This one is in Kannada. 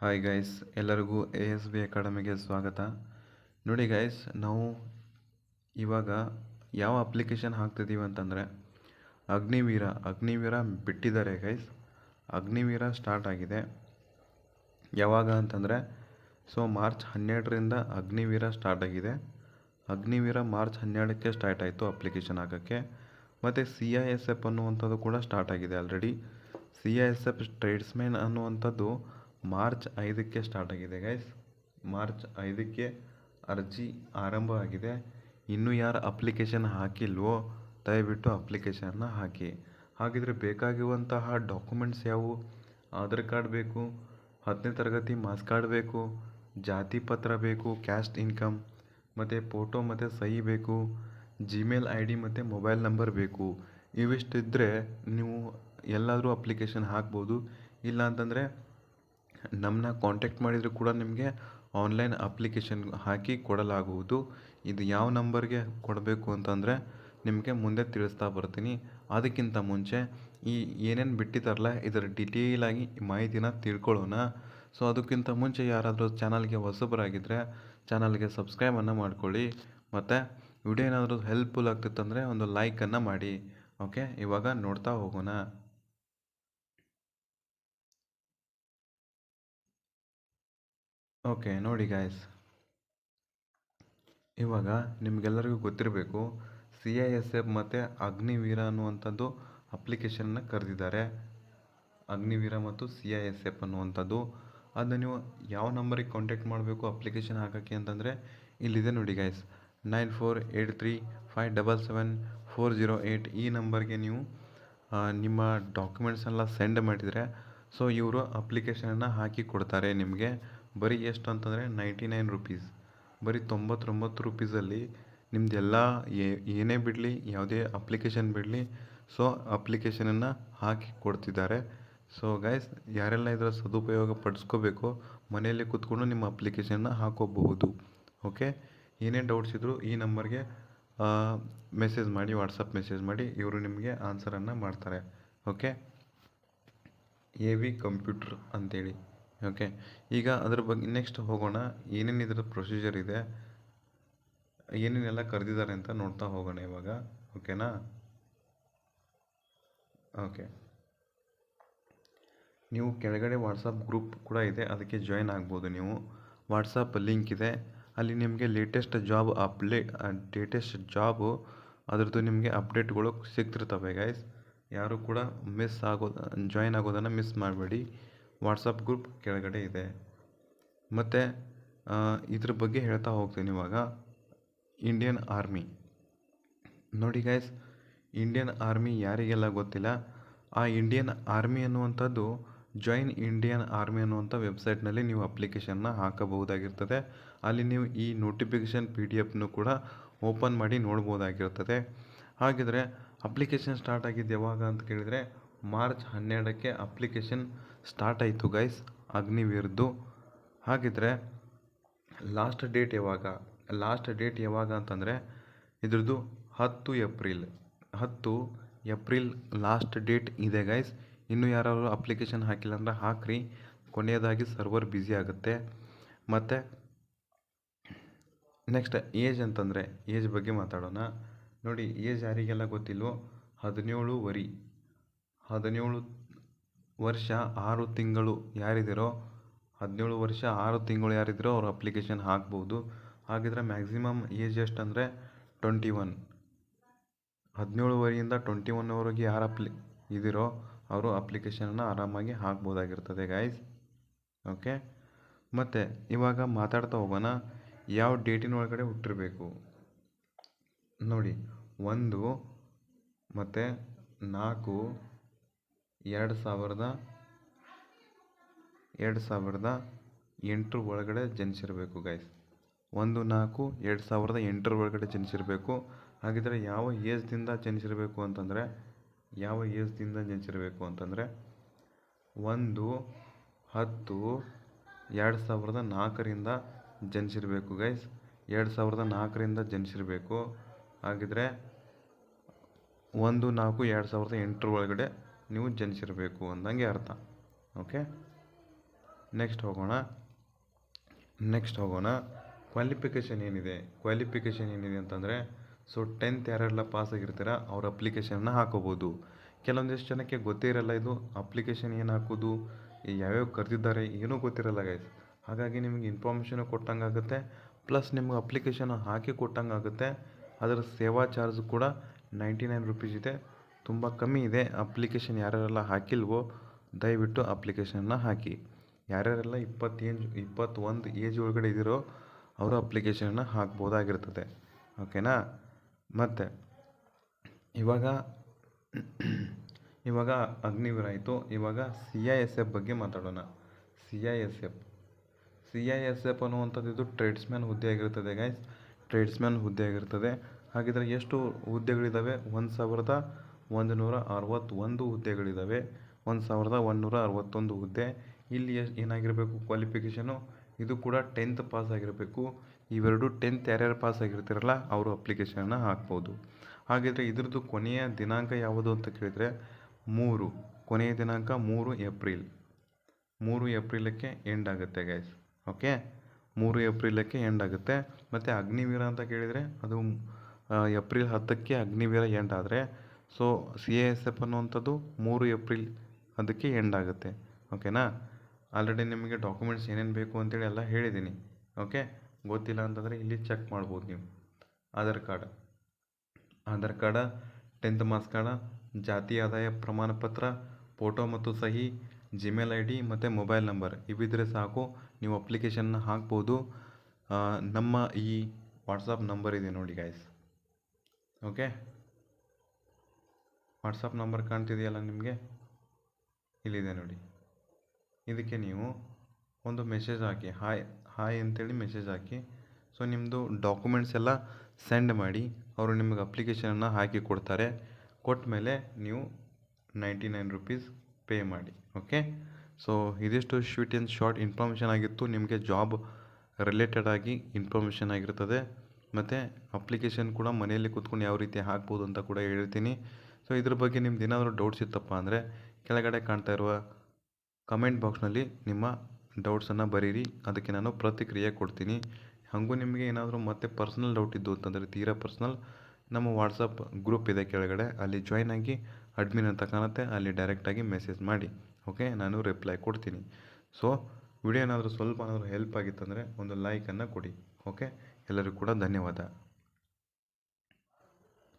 ಹಾಯ್ ಗೈಸ್ ಎಲ್ಲರಿಗೂ ಎ ಎಸ್ ಬಿ ಅಕಾಡೆಮಿಗೆ ಸ್ವಾಗತ. ನೋಡಿ ಗೈಸ್ ನಾವು ಇವಾಗ ಯಾವ ಅಪ್ಲಿಕೇಶನ್ ಹಾಕ್ತಿದ್ದೀವಿ ಅಂತಂದರೆ, ಅಗ್ನಿವೀರ ಅಗ್ನಿವೀರ ಬಿಟ್ಟಿದ್ದಾರೆ ಗೈಸ್ ಅಗ್ನಿವೀರ ಸ್ಟಾರ್ಟ್ ಆಗಿದೆ. ಯಾವಾಗ ಅಂತಂದರೆ ಸೊ ಮಾರ್ಚ್ ಹನ್ನೆರಡರಿಂದ ಅಗ್ನಿವೀರ ಸ್ಟಾರ್ಟ್ ಆಗಿದೆ. ಅಗ್ನಿವೀರ ಮಾರ್ಚ್ ಹನ್ನೆರಡಕ್ಕೆ ಸ್ಟಾರ್ಟ್ ಆಯಿತು ಅಪ್ಲಿಕೇಶನ್ ಹಾಕೋಕ್ಕೆ. ಮತ್ತು ಸಿ ಐ ಎಸ್ ಎಫ್ ಅನ್ನುವಂಥದ್ದು ಕೂಡ ಸ್ಟಾರ್ಟ್ ಆಗಿದೆ already C I S F tradesmen ಅನ್ನುವಂಥದ್ದು ಮಾರ್ಚ್ ಐದಕ್ಕೆ ಸ್ಟಾರ್ಟ್ ಆಗಿದೆ ಗೈಸ್ ಮಾರ್ಚ್ ಐದಕ್ಕೆ ಅರ್ಜಿ ಆರಂಭ ಆಗಿದೆ. ಇನ್ನೂ ಯಾರು ಅಪ್ಲಿಕೇಶನ್ ಹಾಕಿಲ್ವೋ, ದಯವಿಟ್ಟು ಅಪ್ಲಿಕೇಶನ್ನ ಹಾಕಿ. ಹಾಗಿದ್ರೆ ಬೇಕಾಗಿರುವಂತಹ ಡಾಕ್ಯುಮೆಂಟ್ಸ್ ಯಾವುವು? ಆಧಾರ್ ಕಾರ್ಡ್ ಬೇಕು, ಹತ್ತನೇ ತರಗತಿ ಮಾರ್ಕ್ಸ್ ಕಾರ್ಡ್ ಬೇಕು, ಜಾತಿ ಪತ್ರ ಬೇಕು ಕ್ಯಾಸ್ಟ್ ಇನ್ಕಮ್ ಮತ್ತು ಫೋಟೋ ಮತ್ತು ಸಹಿ ಬೇಕು ಜಿಮೇಲ್ ಐ ಡಿ ಮತ್ತು ಮೊಬೈಲ್ ನಂಬರ್ ಬೇಕು. ಇವಿಷ್ಟಿದ್ದರೆ ನೀವು ಎಲ್ಲಾದರೂ ಅಪ್ಲಿಕೇಶನ್ ಹಾಕ್ಬೋದು. ಇಲ್ಲ ಅಂತಂದರೆ ನಮ್ಮನ್ನ ಕಾಂಟ್ಯಾಕ್ಟ್ ಮಾಡಿದರೂ ಕೂಡ ನಿಮಗೆ ಆನ್ಲೈನ್ ಅಪ್ಲಿಕೇಶನ್ ಹಾಕಿ ಕೊಡಲಾಗುವುದು. ಇದು ಯಾವ ನಂಬರ್ಗೆ ಕೊಡಬೇಕು ಅಂತಂದರೆ ನಿಮಗೆ ಮುಂದೆ ತಿಳಿಸ್ತಾ ಬರ್ತೀನಿ. ಅದಕ್ಕಿಂತ ಮುಂಚೆ ಈ ಏನೇನು ಬಿಟ್ಟಿದ್ದಾರಲ್ಲ ಇದರ ಡಿಟೇಲಾಗಿ ಮಾಹಿತಿನ ತಿಳ್ಕೊಳ್ಳೋಣ. ಸೊ ಅದಕ್ಕಿಂತ ಮುಂಚೆ ಯಾರಾದರೂ ಚಾನಲ್ಗೆ ಹೊಸಬರಾಗಿದ್ದರೆ ಚಾನಲ್ಗೆ ಸಬ್ಸ್ಕ್ರೈಬನ್ನು ಮಾಡ್ಕೊಳ್ಳಿ. ಮತ್ತು ವಿಡಿಯೋ ಏನಾದರೂ ಹೆಲ್ಪ್ಫುಲ್ ಆಗ್ತಿತ್ತಂದರೆ ಒಂದು ಲೈಕನ್ನು ಮಾಡಿ. ಓಕೆ ಇವಾಗ ನೋಡ್ತಾ ಹೋಗೋಣ. ಓಕೆ, ನೋಡಿ ಗಾಯ್ಸ್ ಇವಾಗ ನಿಮಗೆಲ್ಲರಿಗೂ ಗೊತ್ತಿರಬೇಕು ಸಿ ಐ ಎಸ್ ಎಫ್ ಮತ್ತು ಅಗ್ನಿವೀರ ಅನ್ನುವಂಥದ್ದು ಅಪ್ಲಿಕೇಶನ್ನ ಕರೆದಿದ್ದಾರೆ. ಅಗ್ನಿವೀರ ಮತ್ತು ಸಿ ಐ ಎಸ್ ಎಫ್ ಅನ್ನುವಂಥದ್ದು. ಅದನ್ನ ನೀವು ಯಾವ ನಂಬರಿಗೆ ಕಾಂಟ್ಯಾಕ್ಟ್ ಮಾಡಬೇಕು ಅಪ್ಲಿಕೇಶನ್ ಹಾಕೋಕ್ಕೆ ಅಂತಂದರೆ ಇಲ್ಲಿದೆ ನೋಡಿ guys nine four eight three five double seven four zero eight ಈ ನಂಬರ್ಗೆ ನೀವು ನಿಮ್ಮ ಡಾಕ್ಯುಮೆಂಟ್ಸ್ ಎಲ್ಲ ಸೆಂಡ್ ಮಾಡಿದರೆ ಸೊ ಇವರು ಅಪ್ಲಿಕೇಶನನ್ನು ಹಾಕಿ ಕೊಡ್ತಾರೆ ನಿಮಗೆ. ಬರೀ ಎಷ್ಟು ಅಂತಂದರೆ ನೈಂಟಿ ನೈನ್ ರುಪೀಸ್ ಬರೀ ತೊಂಬತ್ತೊಂಬತ್ತು ರುಪೀಸಲ್ಲಿ ನಿಮ್ಮದೆಲ್ಲ ಏನೇ ಬಿಡಲಿ, ಯಾವುದೇ ಅಪ್ಲಿಕೇಶನ್ ಬಿಡಲಿ ಸೊ ಅಪ್ಲಿಕೇಶನನ್ನು ಹಾಕಿ ಕೊಡ್ತಿದ್ದಾರೆ. ಸೊ ಗೈಸ್ ಯಾರೆಲ್ಲ ಇದರ ಸದುಪಯೋಗ ಪಡಿಸ್ಕೋಬೇಕೋ, ಮನೆಯಲ್ಲೇ ಕೂತ್ಕೊಂಡು ನಿಮ್ಮ ಅಪ್ಲಿಕೇಶನ್ನ ಹಾಕೋಬಹುದು. ಓಕೆ ಏನೇ ಡೌಟ್ಸ್ ಇದ್ದರೂ ಈ ನಂಬರ್ಗೆ ಮೆಸೇಜ್ ಮಾಡಿ ವಾಟ್ಸಪ್ ಮೆಸೇಜ್ ಮಾಡಿ, ಇವರು ನಿಮಗೆ ಆನ್ಸರನ್ನು ಮಾಡ್ತಾರೆ. ಓಕೆ ಎ ವಿ ಕಂಪ್ಯೂಟ್ರ್ ಅಂತೇಳಿ. ಓಕೆ ಈಗ ಅದ್ರ ಬಗ್ಗೆ ನೆಕ್ಸ್ಟ್ ಹೋಗೋಣ. ಏನೇನು ಇದರ ಪ್ರೊಸೀಜರ್ ಇದೆ? ಏನೇನೆಲ್ಲ ಕರೆದಿದ್ದಾರೆ ಅಂತ ನೋಡ್ತಾ ಹೋಗೋಣ ಇವಾಗ. ಓಕೆನಾ ಓಕೆ ನೀವು ಕೆಳಗಡೆ ವಾಟ್ಸಪ್ ಗ್ರೂಪ್ ಕೂಡ ಇದೆ. ಅದಕ್ಕೆ ಜಾಯ್ನ್ ಆಗ್ಬೋದು ನೀವು. ವಾಟ್ಸಪ್ ಲಿಂಕ್ ಇದೆ. ಅಲ್ಲಿ ನಿಮಗೆ latest job apply latest job ಅದರದ್ದು ನಿಮಗೆ ಅಪ್ಡೇಟ್ಗಳು ಸಿಗ್ತಿರ್ತವೆ ಗೈಸ್ ಯಾರು ಕೂಡ ಮಿಸ್ ಆಗೋ ಜಾಯ್ನ್ ಆಗೋದನ್ನು ಮಿಸ್ ಮಾಡಬೇಡಿ. ವಾಟ್ಸಪ್ ಗ್ರೂಪ್ ಕೆಳಗಡೆ ಇದೆ. ಮತ್ತು ಇದ್ರ ಬಗ್ಗೆ ಹೇಳ್ತಾ ಹೋಗ್ತೀನಿ ಇವಾಗ. Indian army. ನೋಡಿ ಗೈಸ್ ಇಂಡಿಯನ್ ಆರ್ಮಿ ಯಾರಿಗೆಲ್ಲ ಗೊತ್ತಿಲ್ಲ? ಆ ಇಂಡಿಯನ್ ಆರ್ಮಿ ಅನ್ನುವಂಥದ್ದು ಜಾಯಿನ್ ಇಂಡಿಯನ್ ಆರ್ಮಿ ಅನ್ನುವಂಥ ವೆಬ್ಸೈಟ್ನಲ್ಲಿ ನೀವು ಅಪ್ಲಿಕೇಶನ್ನ ಹಾಕಬಹುದಾಗಿರ್ತದೆ. ಅಲ್ಲಿ ನೀವು ಈ ನೋಟಿಫಿಕೇಷನ್ ಪಿ ಡಿ ಎಫ್ನು ಕೂಡ ಓಪನ್ ಮಾಡಿ ನೋಡ್ಬೋದಾಗಿರ್ತದೆ. ಹಾಗಿದ್ರೆ ಅಪ್ಲಿಕೇಶನ್ ಸ್ಟಾರ್ಟ್ ಆಗಿದ್ದು ಯಾವಾಗ ಅಂತ ಕೇಳಿದರೆ ಮಾರ್ಚ್ ಹನ್ನೆರಡಕ್ಕೆ ಅಪ್ಲಿಕೇಶನ್ ಸ್ಟಾರ್ಟ್ ಆಯಿತು ಗೈಸ್. ಅಗ್ನಿವೀರ್ದು ಹಾಗಿದ್ರೆ, ಲಾಸ್ಟ್ ಡೇಟ್ ಯಾವಾಗ? ಲಾಸ್ಟ್ ಡೇಟ್ ಯಾವಾಗ ಅಂತಂದರೆ, ಇದ್ರದ್ದು ಹತ್ತು ಏಪ್ರಿಲ್. ಹತ್ತು ಏಪ್ರಿಲ್ ಲಾಸ್ಟ್ ಡೇಟ್ ಇದೆ ಗೈಸ್. ಇನ್ನೂ ಯಾರಾದ್ರು ಅಪ್ಲಿಕೇಶನ್ ಹಾಕಿಲ್ಲ ಅಂದರೆ ಹಾಕ್ರಿ. ಕೊನೆಯದಾಗಿ ಸರ್ವರ್ ಬ್ಯುಸಿ ಆಗುತ್ತೆ. ಮತ್ತು, ನೆಕ್ಸ್ಟ್ ಏಜ್ ಅಂತಂದರೆ, ಏಜ್ ಬಗ್ಗೆ ಮಾತಾಡೋಣ. ನೋಡಿ, ಏಜ್ ಯಾರಿಗೆಲ್ಲ ಗೊತ್ತಿಲ್ವೋ, ಹದಿನೇಳು ವರಿ. ಹದಿನೇಳು ವರ್ಷ ಆರು ತಿಂಗಳು ಯಾರಿದ್ದೀರೋ ಹದಿನೇಳು ವರ್ಷ ಆರು ತಿಂಗಳು ಯಾರಿದ್ದೀರೋ ಅವ್ರು ಅಪ್ಲಿಕೇಶನ್ ಹಾಕ್ಬೋದು. ಹಾಗಿದ್ರೆ ಮ್ಯಾಕ್ಸಿಮಮ್ ಏಜ್ ಎಷ್ಟು ಅಂದರೆ ಟ್ವೆಂಟಿ ಒನ್ ಹದಿನೇಳು ವರಿಯಿಂದ ಟ್ವೆಂಟಿ ಒನ್ವರೆಗೆ ಯಾರು ಅಪ್ಲಿ ಇದ್ದೀರೋ ಅವರು ಅಪ್ಲಿಕೇಶನನ್ನು ಆರಾಮಾಗಿ ಹಾಕ್ಬೋದಾಗಿರ್ತದೆ ಗಾಯ್ಸ್ ಓಕೆ ಮತ್ತು ಇವಾಗ ಮಾತಾಡ್ತಾ ಹೋಗೋಣ, ಯಾವ ಡೇಟಿನ ಒಳಗಡೆ ಹುಟ್ಟಿರಬೇಕು? ನೋಡಿ, ಒಂದು, ಮತ್ತು ನಾಲ್ಕು ಎರಡು ಸಾವಿರದ ಎರಡು ಸಾವಿರದ ಎಂಟರ ಒಳಗಡೆ ಜನಿಸಿರಬೇಕು ಗೈಸ್ ಒಂದು, ನಾಲ್ಕು, ಎರಡು ಸಾವಿರದ ಎಂಟರ ಒಳಗಡೆ ಜನಿಸಿರಬೇಕು. ಹಾಗಿದ್ರೆ ಯಾವ ಏಜ್ದಿಂದ ಜನಿಸಿರಬೇಕು ಅಂತಂದರೆ, ಯಾವ ಏಜ್ದಿಂದ ಜನಿಸಿರಬೇಕು ಅಂತಂದರೆ, ಒಂದು, ಹತ್ತು, ಎರಡು ಸಾವಿರದ ನಾಲ್ಕರಿಂದ ಜನಿಸಿರಬೇಕು ಗೈಸ್ ಎರಡು ಸಾವಿರದ ನಾಲ್ಕರಿಂದ ಜನಿಸಿರಬೇಕು. ಹಾಗಿದ್ರೆ, ಒಂದು, ನಾಲ್ಕು, ಎರಡು ಸಾವಿರದ ಎಂಟರ ಒಳಗಡೆ ನೀವು ಜನಿಸಿರಬೇಕು ಅಂದಂಗೆ ಅರ್ಥ. ಓಕೆ ನೆಕ್ಸ್ಟ್ ಹೋಗೋಣ. ನೆಕ್ಸ್ಟ್ ಹೋಗೋಣ. ಕ್ವಾಲಿಫಿಕೇಷನ್ ಏನಿದೆ? ಕ್ವಾಲಿಫಿಕೇಷನ್ ಏನಿದೆ ಅಂತಂದರೆ ಸೊ ಟೆಂತ್ ಯಾರೆಲ್ಲ ಪಾಸ್ ಆಗಿರ್ತೀರ, ಅವ್ರ ಅಪ್ಲಿಕೇಶನ್ನ ಹಾಕೋಬೋದು. ಕೆಲವೊಂದಿಷ್ಟು ಜನಕ್ಕೆ ಗೊತ್ತೇ ಇರಲ್ಲ ಇದು. ಅಪ್ಲಿಕೇಶನ್ ಏನು ಹಾಕೋದು? ಯಾವ್ಯಾವ ಕರೆದಿದ್ದಾರೆ? ಏನೂ ಗೊತ್ತಿರಲ್ಲ ಗೈಸ್ ಹಾಗಾಗಿ ನಿಮಗೆ ಇನ್ಫಾರ್ಮೇಷನು ಕೊಟ್ಟಂಗೆ ಆಗುತ್ತೆ. ಪ್ಲಸ್ ನಿಮ್ಗೆ ಅಪ್ಲಿಕೇಶನ್ ಹಾಕಿ ಕೊಟ್ಟಂಗೆ ಆಗುತ್ತೆ. ಅದರ ಸೇವಾ ಚಾರ್ಜ್ ಕೂಡ ನೈಂಟಿ ನೈನ್ ರುಪೀಸ್ ಇದೆ. ತುಂಬ ಕಮ್ಮಿ ಇದೆ. ಅಪ್ಲಿಕೇಶನ್ ಯಾರ್ಯಾರೆಲ್ಲ ಹಾಕಿಲ್ವೋ, ದಯವಿಟ್ಟು ಅಪ್ಲಿಕೇಶನ್ನ ಹಾಕಿ. ಯಾರ್ಯಾರೆಲ್ಲ ಇಪ್ಪತ್ತೇಜ್, ಇಪ್ಪತ್ತೊಂದು ಏಜ್ ಒಳಗಡೆ ಇದ್ದೀರೋ ಅವರು ಅಪ್ಲಿಕೇಶನ್ನ ಹಾಕ್ಬೋದಾಗಿರ್ತದೆ. ಓಕೆನಾ ಮತ್ತು, ಇವಾಗ ಇವಾಗ ಅಗ್ನಿವೀರ ಆಯಿತು. ಇವಾಗ ಸಿ ಐ ಎಸ್ ಎಫ್ ಬಗ್ಗೆ ಮಾತಾಡೋಣ. C I S F C I S F ಅನ್ನುವಂಥದ್ದು ಇದು ಟ್ರೇಡ್ಸ್ಮ್ಯಾನ್ ಹುದ್ದೆ ಆಗಿರ್ತದೆ ಗೈಸ್ ಟ್ರೇಡ್ಸ್ಮ್ಯಾನ್ ಹುದ್ದೆ ಆಗಿರ್ತದೆ. ಹಾಗಿದ್ರೆ ಎಷ್ಟು ಹುದ್ದೆಗಳಿದ್ದಾವೆ ಒಂದು ಸಾವಿರದ ಒಂದು ನೂರ ಅರವತ್ತೊಂದು ಹುದ್ದೆಗಳಿದ್ದಾವೆ ಒಂದು ಸಾವಿರದ ಒಂದುನೂರ ಅರವತ್ತೊಂದು ಹುದ್ದೆ. ಇಲ್ಲಿ ಏನಾಗಿರಬೇಕು ಕ್ವಾಲಿಫಿಕೇಷನು? ಇದು ಕೂಡ ಟೆಂತ್ ಪಾಸ್ ಆಗಿರಬೇಕು ಇವೆರಡು ಟೆಂತ್ ಯಾರ್ಯಾರು ಪಾಸ್ ಆಗಿರ್ತಿರಲ್ಲ ಅವರು ಅಪ್ಲಿಕೇಶನನ್ನು ಹಾಕ್ಬೋದು. ಹಾಗಿದ್ರೆ ಇದ್ರದ್ದು ಕೊನೆಯ ದಿನಾಂಕ ಯಾವುದು ಅಂತ ಕೇಳಿದರೆ, ಮೂರು. ಕೊನೆಯ ದಿನಾಂಕ ಮೂರು ಏಪ್ರಿಲ್. ಮೂರು ಏಪ್ರಿಲಕ್ಕೆ ಎಂಡ್ ಆಗುತ್ತೆ ಗೈಸ್ ಓಕೆ ಮೂರು ಏಪ್ರಿಲಕ್ಕೆ ಎಂಡ್ ಆಗುತ್ತೆ. ಮತ್ತು ಅಗ್ನಿವೀರ ಅಂತ ಕೇಳಿದರೆ, ಅದು ಏಪ್ರಿಲ್ ಹತ್ತಕ್ಕೆ ಅಗ್ನಿವೀರ ಎಂಡ್ ಆದರೆ so C A S F ಅನ್ನುವಂಥದ್ದು ಮೂರು ಏಪ್ರಿಲ್ ಅದಕ್ಕೆ ಎಂಡ್ ಆಗುತ್ತೆ. ಓಕೆನಾ ಆಲ್ರೆಡಿ ನಿಮಗೆ ಡಾಕ್ಯುಮೆಂಟ್ಸ್ ಏನೇನು ಬೇಕು ಅಂತೇಳಿ ಎಲ್ಲ ಹೇಳಿದ್ದೀನಿ ಓಕೆ ಗೊತ್ತಿಲ್ಲ ಅಂತಂದರೆ ಇಲ್ಲಿ ಚೆಕ್ ಮಾಡ್ಬೋದು ನೀವು. Aadhaar card Aadhaar card tenth marks card ಜಾತಿ ಆದಾಯ ಪ್ರಮಾಣ ಪತ್ರ ಫೋಟೋ ಮತ್ತು ಸಹಿ ಜಿಮೇಲ್ ಐ ಡಿ ಮತ್ತು ಮೊಬೈಲ್ ನಂಬರ್ ಇವಿದ್ರೆ ಸಾಕು. ನೀವು ಅಪ್ಲಿಕೇಶನ್ನ ಹಾಕ್ಬೋದು. ನಮ್ಮ ಈ ವಾಟ್ಸಪ್ ನಂಬರ್ ಇದೆ ನೋಡಿ ಗಾಯ್ಸ್ ಓಕೆ ವಾಟ್ಸಪ್ ನಂಬರ್ ಕಾಣ್ತಿದೆಯಲ್ಲ ನಿಮಗೆ? ಇಲ್ಲಿದೆ ನೋಡಿ. ಇದಕ್ಕೆ ನೀವು ಒಂದು ಮೆಸೇಜ್ ಹಾಕಿ ಹಾಯ್ ಹಾಯ್ ಅಂತೇಳಿ ಮೆಸೇಜ್ ಹಾಕಿ ಸೊ ನಿಮ್ಮದು ಡಾಕ್ಯುಮೆಂಟ್ಸ್ ಎಲ್ಲ ಸೆಂಡ್ ಮಾಡಿ, ಅವರು ನಿಮಗೆ ಅಪ್ಲಿಕೇಶನನ್ನು ಹಾಕಿ ಕೊಡ್ತಾರೆ. ಕೊಟ್ಟ ಮೇಲೆ ನೀವು ನೈಂಟಿ ನೈನ್ ರುಪೀಸ್ ಪೇ ಮಾಡಿ ಓಕೆ ಸೊ ಇದಿಷ್ಟು ಸ್ವೀಟ್ ಆ್ಯಂಡ್ ಶಾರ್ಟ್ ಇನ್ಫಾರ್ಮೇಷನ್ ಆಗಿತ್ತು. ನಿಮಗೆ ಜಾಬ್ ರಿಲೇಟೆಡ್ ಆಗಿ ಇನ್ಫಾರ್ಮೇಷನ್ ಆಗಿರ್ತದೆ. ಮತ್ತು ಅಪ್ಲಿಕೇಶನ್ ಕೂಡ ಮನೆಯಲ್ಲಿ ಕೂತ್ಕೊಂಡು ಯಾವ ರೀತಿ ಹಾಕ್ಬೋದು ಅಂತ ಕೂಡ ಹೇಳ್ತೀನಿ. ಸೊ ಇದ್ರ ಬಗ್ಗೆ ನಿಮ್ದು ಏನಾದರೂ ಡೌಟ್ಸ್ ಇತ್ತಪ್ಪ ಅಂದರೆ ಕೆಳಗಡೆ ಕಾಣ್ತಾ ಇರುವ ಕಮೆಂಟ್ ಬಾಕ್ಸ್ನಲ್ಲಿ ನಿಮ್ಮ ಡೌಟ್ಸನ್ನು ಬರೀರಿ. ಅದಕ್ಕೆ ನಾನು ಪ್ರತಿಕ್ರಿಯೆ ಕೊಡ್ತೀನಿ. ಹಾಗೂ ನಿಮಗೆ ಏನಾದರೂ ಮತ್ತೆ ಪರ್ಸ್ನಲ್ ಡೌಟ್ ಇದ್ದು ಅಂತಂದರೆ ತೀರಾ ಪರ್ಸ್ನಲ್ ನಮ್ಮ ವಾಟ್ಸಪ್ ಗ್ರೂಪ್ ಇದೆ ಕೆಳಗಡೆ. ಅಲ್ಲಿ ಜಾಯ್ನ್ ಆಗಿ ಅಡ್ಮಿನ್ ಅಂತ ಕಾಣುತ್ತೆ. ಅಲ್ಲಿ ಡೈರೆಕ್ಟಾಗಿ ಮೆಸೇಜ್ ಮಾಡಿ. ಓಕೆ ನಾನು ರಿಪ್ಲೈ ಕೊಡ್ತೀನಿ. ಸೊ ವಿಡಿಯೋ ಏನಾದರೂ ಸ್ವಲ್ಪ ಏನಾದರೂ ಹೆಲ್ಪ್ ಆಗಿತ್ತಂದರೆ ಒಂದು ಲೈಕನ್ನು ಕೊಡಿ. ಓಕೆ ಎಲ್ಲರಿಗೂ ಕೂಡ ಧನ್ಯವಾದ.